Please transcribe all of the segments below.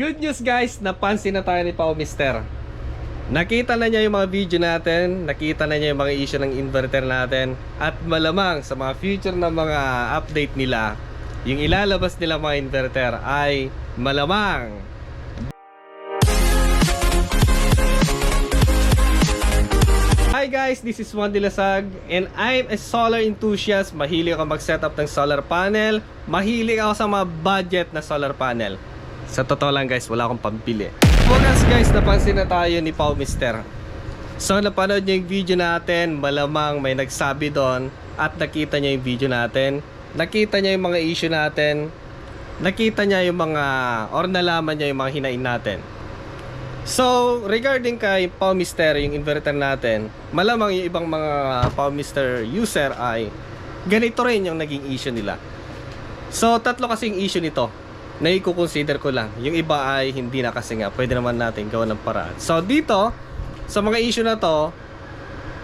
Good news guys, napansin na tayo ni Pao Mister. Nakita na niya yung mga video natin, nakita na niya yung mga issue ng inverter natin, at malamang sa mga future na mga update nila, yung ilalabas nila mga inverter ay malamang Hi guys, this is Juan Dilasag and I'm a solar enthusiast. Mahilig ako mag-setup ng solar panel. Mahilig ako sa mga budget na solar panel. Sa totoo lang guys, wala akong pambili. Focus guys, napansin na tayo ni Pau Mister. So napanood niyo yung video natin, malamang may nagsabi doon at nakita niya yung video natin. Nakita niya yung mga issue natin. Nakita niya yung mga, or nalaman niya yung mga hinain natin. So, regarding kay Palmister, yung inverter natin, malamang yung ibang mga Palmister user ay ganito rin yung naging issue nila. So, tatlo kasing issue nito na i-consider ko lang. Yung iba ay hindi na kasi nga, pwede naman natin gawa ng paraan. So, dito, sa mga issue na to,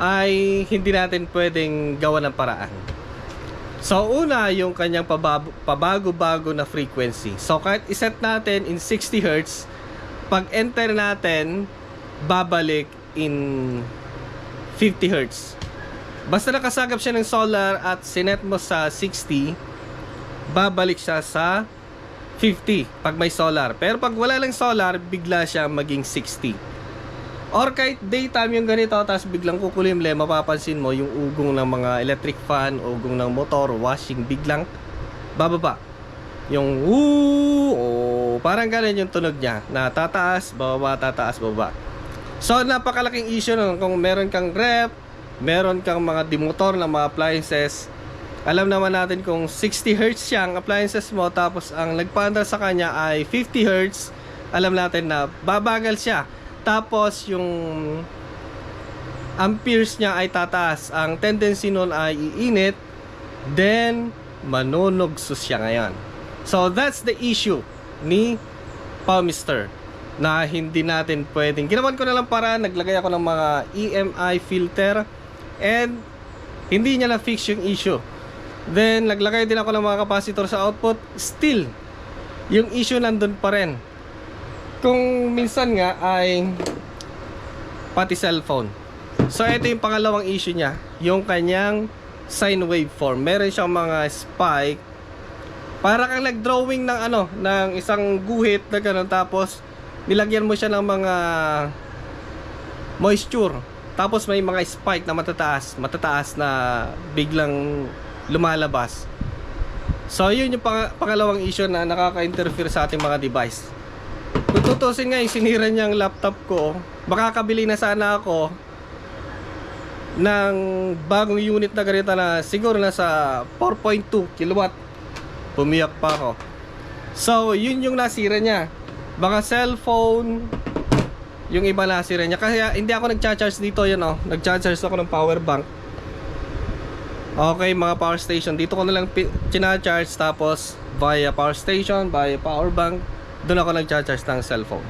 ay hindi natin pwedeng gawa ng paraan. So, una, yung kanyang pabago-bago na frequency. So, kahit iset natin in 60 Hz, pag enter natin, babalik in 50 Hz. Basta nakasagap siya ng solar at sinet mo sa 60, babalik siya sa 50 pag may solar. Pero pag wala lang solar, bigla siya maging 60. Or kahit daytime yung ganito, tapos biglang kukulimle, mapapansin mo yung ugong ng mga electric fan, ugong ng motor, washing, biglang bababa. Yung woo, oh, parang ganun yung tunog niya, na tataas, bababa, tataas, bababa. So, napakalaking issue nun. Kung meron kang rep, meron kang mga demotor na mga appliances, alam naman natin kung 60 Hz siya ang appliances mo, tapos ang nagpaandar sa kanya ay 50 Hz, alam natin na babagal siya. Tapos, yung amperes niya ay tataas. Ang tendency nun ay iinit, then manonogsos siya ngayon. So, that's the issue ni Palmister na hindi natin pwedeng. Ginawan ko na lang para naglagay ako ng mga EMI filter and hindi niya na-fix yung issue. Then, naglagay din ako ng mga capacitor sa output. Still, yung issue nandun pa rin. Kung minsan nga ay pati cellphone. So, ito yung pangalawang issue niya. Yung kanyang sine waveform. Meron siyang mga spike para kang nag-drawing ng ano, ng isang guhit na ganun tapos nilagyan mo siya ng mga moisture. Tapos may mga spike na matataas, matataas na biglang lumalabas. So yun yung pang- pangalawang issue na nakaka-interfere sa ating mga device. Kung tutusin nga yung sinira niyang laptop ko, makakabili na sana ako ng bagong unit na ganito na siguro nasa 4.2 kilowatt Pumiyak pa ako. So, yun yung nasira niya. Baka cellphone, yung iba nasira niya. Kasi hindi ako nagcha-charge dito, yun oh. Nagcha-charge ako ng power bank. Okay, mga power station. Dito ko na lang china-charge tapos via power station, via power bank. Doon ako nagcha-charge ng cellphone.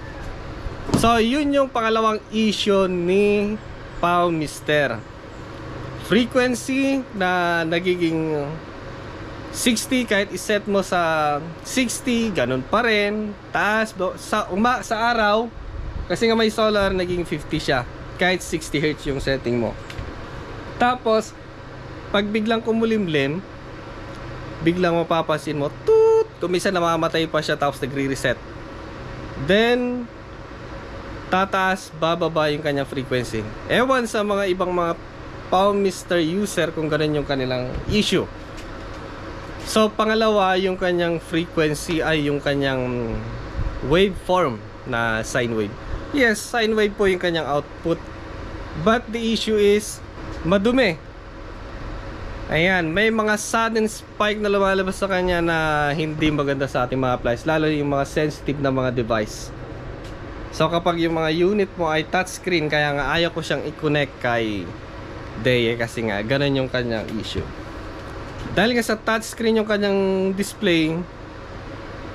So, yun yung pangalawang issue ni Pao Mister. Frequency na nagiging 60 kahit iset mo sa 60 ganun pa rin taas do- sa uma sa araw kasi nga may solar naging 50 siya kahit 60 Hz yung setting mo tapos pag biglang kumulimlim biglang mapapansin mo toot kumisa namamatay pa siya tapos nagre-reset then tataas bababa yung kanyang frequency ewan sa mga ibang mga Palm Mister user kung ganun yung kanilang issue So, pangalawa, yung kanyang frequency ay yung kanyang waveform na sine wave. Yes, sine wave po yung kanyang output. But the issue is, madumi. Ayan, may mga sudden spike na lumalabas sa kanya na hindi maganda sa ating mga appliance. Lalo yung mga sensitive na mga device. So, kapag yung mga unit mo ay touchscreen, kaya nga ayaw ko siyang i-connect kay Deye kasi nga, ganun yung kanyang issue. Dahil nga sa touchscreen yung kanyang display,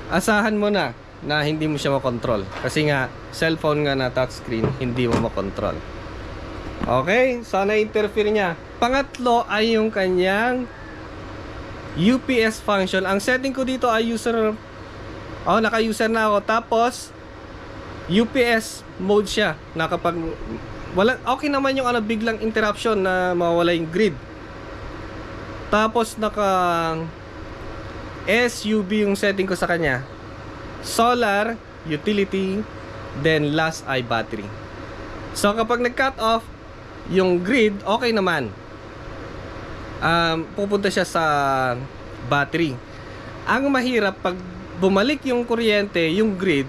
asahan mo na na hindi mo siya makontrol. Kasi nga, cellphone nga na touchscreen, hindi mo makontrol. Okay, sana interfere niya. Pangatlo ay yung kanyang UPS function. Ang setting ko dito ay user Oh, naka-user na ako. Tapos, UPS mode siya na kapag wala okay naman yung ano biglang interruption na mawala yung grid. Tapos naka SUB yung setting ko sa kanya. Solar, utility, then last ay battery. So kapag nag-cut off yung grid, okay naman. Um, pupunta siya sa battery. Ang mahirap pag bumalik yung kuryente, yung grid,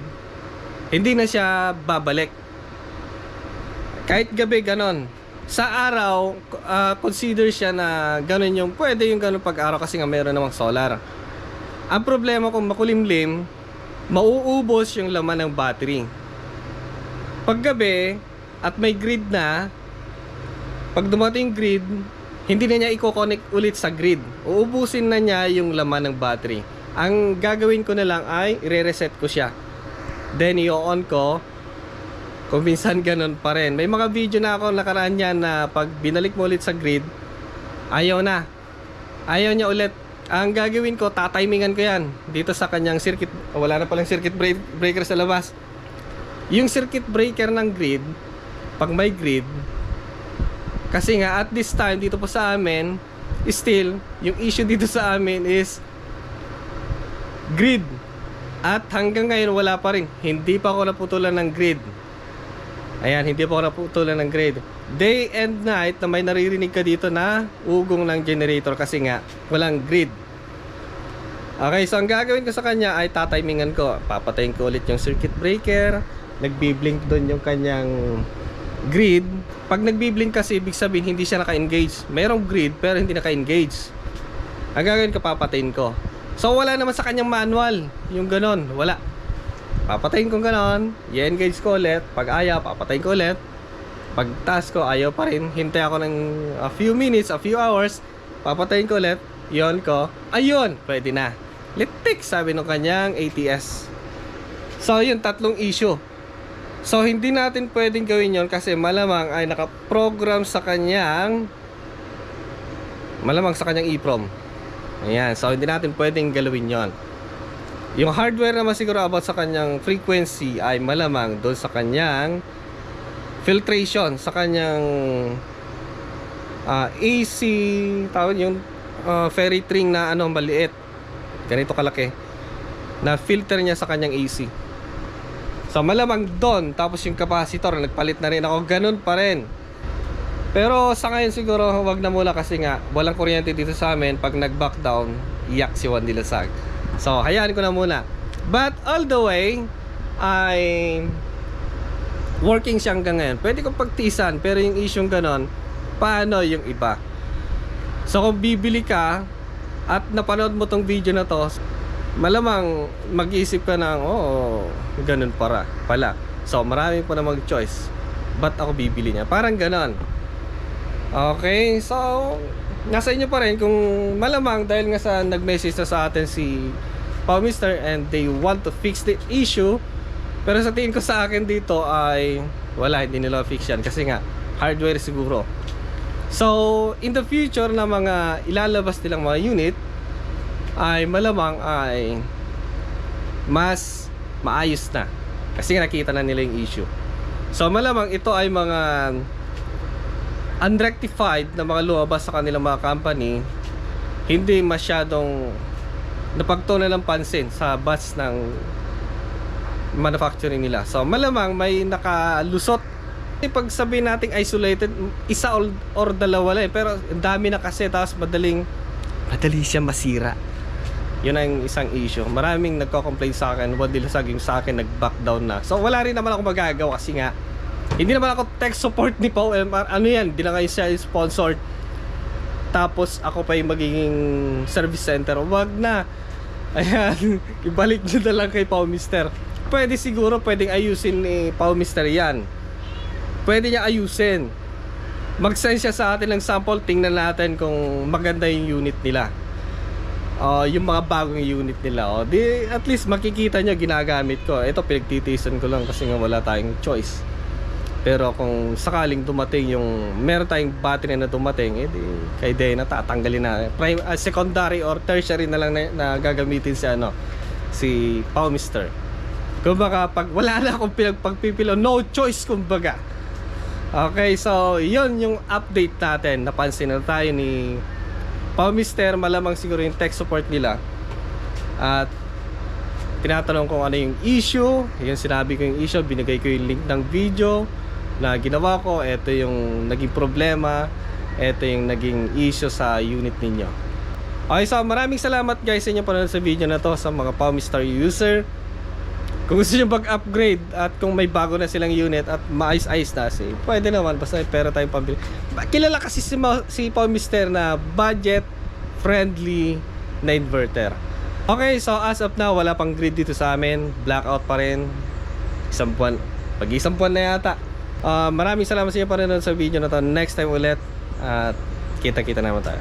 hindi na siya babalik. Kahit gabi ganon. Sa araw, ah, consider siya na ganon yung pwede yung ganon pag araw kasi nga meron namang solar. Ang problema kung makulimlim, mauubos yung laman ng battery. Pag gabi at may grid na, pag dumating grid, hindi na niya i-connect ulit sa grid. Uubusin na niya yung laman ng battery. Ang gagawin ko na lang ay i-reset ko siya. Then i-on ko. Kung minsan ganun pa rin. May mga video na ako nakaraan yan na pag binalik mo ulit sa grid, ayaw na. Ayaw niya ulit. Ang gagawin ko, tatimingan ko yan. Dito sa kanyang circuit. Wala na palang circuit break- breaker sa labas. Yung circuit breaker ng grid, pag may grid, kasi nga at this time dito po sa amin, still, yung issue dito sa amin is grid. At hanggang ngayon wala pa rin. Hindi pa ako naputulan ng grid. Ayan, hindi pa ako naputulan ng grid. Day and night na may naririnig ka dito na ugong ng generator kasi nga walang grid. Okay, so ang gagawin ko sa kanya ay tatimingan ko. Papatayin ko ulit yung circuit breaker. Nagbiblink doon yung kanyang grid. Pag nagbiblink kasi, ibig sabihin hindi siya naka-engage. Merong grid pero hindi naka-engage. Ang gagawin ko, papatayin ko. So wala naman sa kanyang manual. Yung ganon, wala. Papatayin ko ganon. I-engage ko ulit. Pag ayaw, papatayin ko ulit. Pag task ko, ayaw pa rin. Hintay ako ng a few minutes, a few hours. Papatayin ko ulit. Yon ko. Ayun, pwede na. Litik, sabi ng kanyang ATS. So, yun, tatlong issue. So, hindi natin pwedeng gawin yon kasi malamang ay nakaprogram sa kanyang malamang sa kanyang EEPROM. Ayan, so hindi natin pwedeng galawin yon. Yung hardware naman siguro about sa kanyang frequency ay malamang doon sa kanyang filtration, sa kanyang ah, AC, tawag yung ah, ferry string na ano, maliit. Ganito kalaki. Na filter niya sa kanyang AC. So malamang doon, tapos yung capacitor, nagpalit na rin ako, ganun pa rin. Pero sa ngayon siguro, wag na muna kasi nga, walang kuryente dito sa amin. Pag nag-back down, iyak si Juan Dilasag. So, hayaan ko na muna. But all the way, ay working siya hanggang ngayon. Pwede kong pagtisan, pero yung issue ganon, paano yung iba? So, kung bibili ka, at napanood mo tong video na to, malamang mag-iisip ka ng, oh, ganun para, pala. So, marami po na mag-choice. Ba't ako bibili niya? Parang ganon. Okay, so nasa inyo pa rin kung malamang dahil nga sa nag-message na sa atin si Pao Mister and they want to fix the issue pero sa tingin ko sa akin dito ay wala, hindi nila fix yan kasi nga hardware siguro so in the future na mga ilalabas nilang mga unit ay malamang ay mas maayos na kasi nakita na nila yung issue so malamang ito ay mga unrectified na mga lumabas sa kanilang mga company hindi masyadong napagtunan ng pansin sa batch ng manufacturing nila. So malamang may nakalusot. Pag sabihin nating isolated, isa or, dalawa lang eh. Pero dami na kasi tapos madaling madali siya masira. Yun ang isang issue. Maraming nagko-complain sa akin, what nila saging sa akin nag-back down na. So wala rin naman ako magagawa kasi nga hindi naman ako tech support ni Pau MR. Ano yan? Hindi kayo siya sponsored. Tapos ako pa yung magiging service center. Wag na. Ayan. Ibalik nyo na lang kay Pau Mister. Pwede siguro, pwedeng ayusin ni Pau Mister yan. Pwede niya ayusin. Mag-send siya sa atin ng sample. Tingnan natin kung maganda yung unit nila. Oh, yung mga bagong unit nila. Oh, di at least makikita nyo ginagamit ko. Ito pinagtitisan ko lang kasi nga wala tayong choice. Pero kung sakaling dumating yung meron tayong battery na dumating, edi kay day na tatanggalin na. Prime, ah, secondary or tertiary na lang na, na gagamitin si ano si Pau Mister. Kumbaga, pag wala na akong pinagpagpipilo, no choice kumbaga. Okay, so yun yung update natin. Napansin na tayo ni Pao Mister, malamang siguro yung tech support nila. At tinatanong kung ano yung issue. Yung sinabi ko yung issue, binigay ko yung link ng video na ginawa ko. Ito yung naging problema. Ito yung naging issue sa unit ninyo. Okay, so maraming salamat guys sa inyo panonood sa video na to sa mga Palm Star user. Kung gusto nyo mag-upgrade at kung may bago na silang unit at maayos-ayos na si, pwede naman basta may pera tayong pambili. Kilala kasi si, Ma- si Paul Mister na budget friendly na inverter. Okay, so as of now, wala pang grid dito sa amin. Blackout pa rin. Isang buwan. Pag isang buwan na yata. Ah, maraming salamat sa inyo pa rin sa video na to. Next time ulit. At kita-kita naman tayo.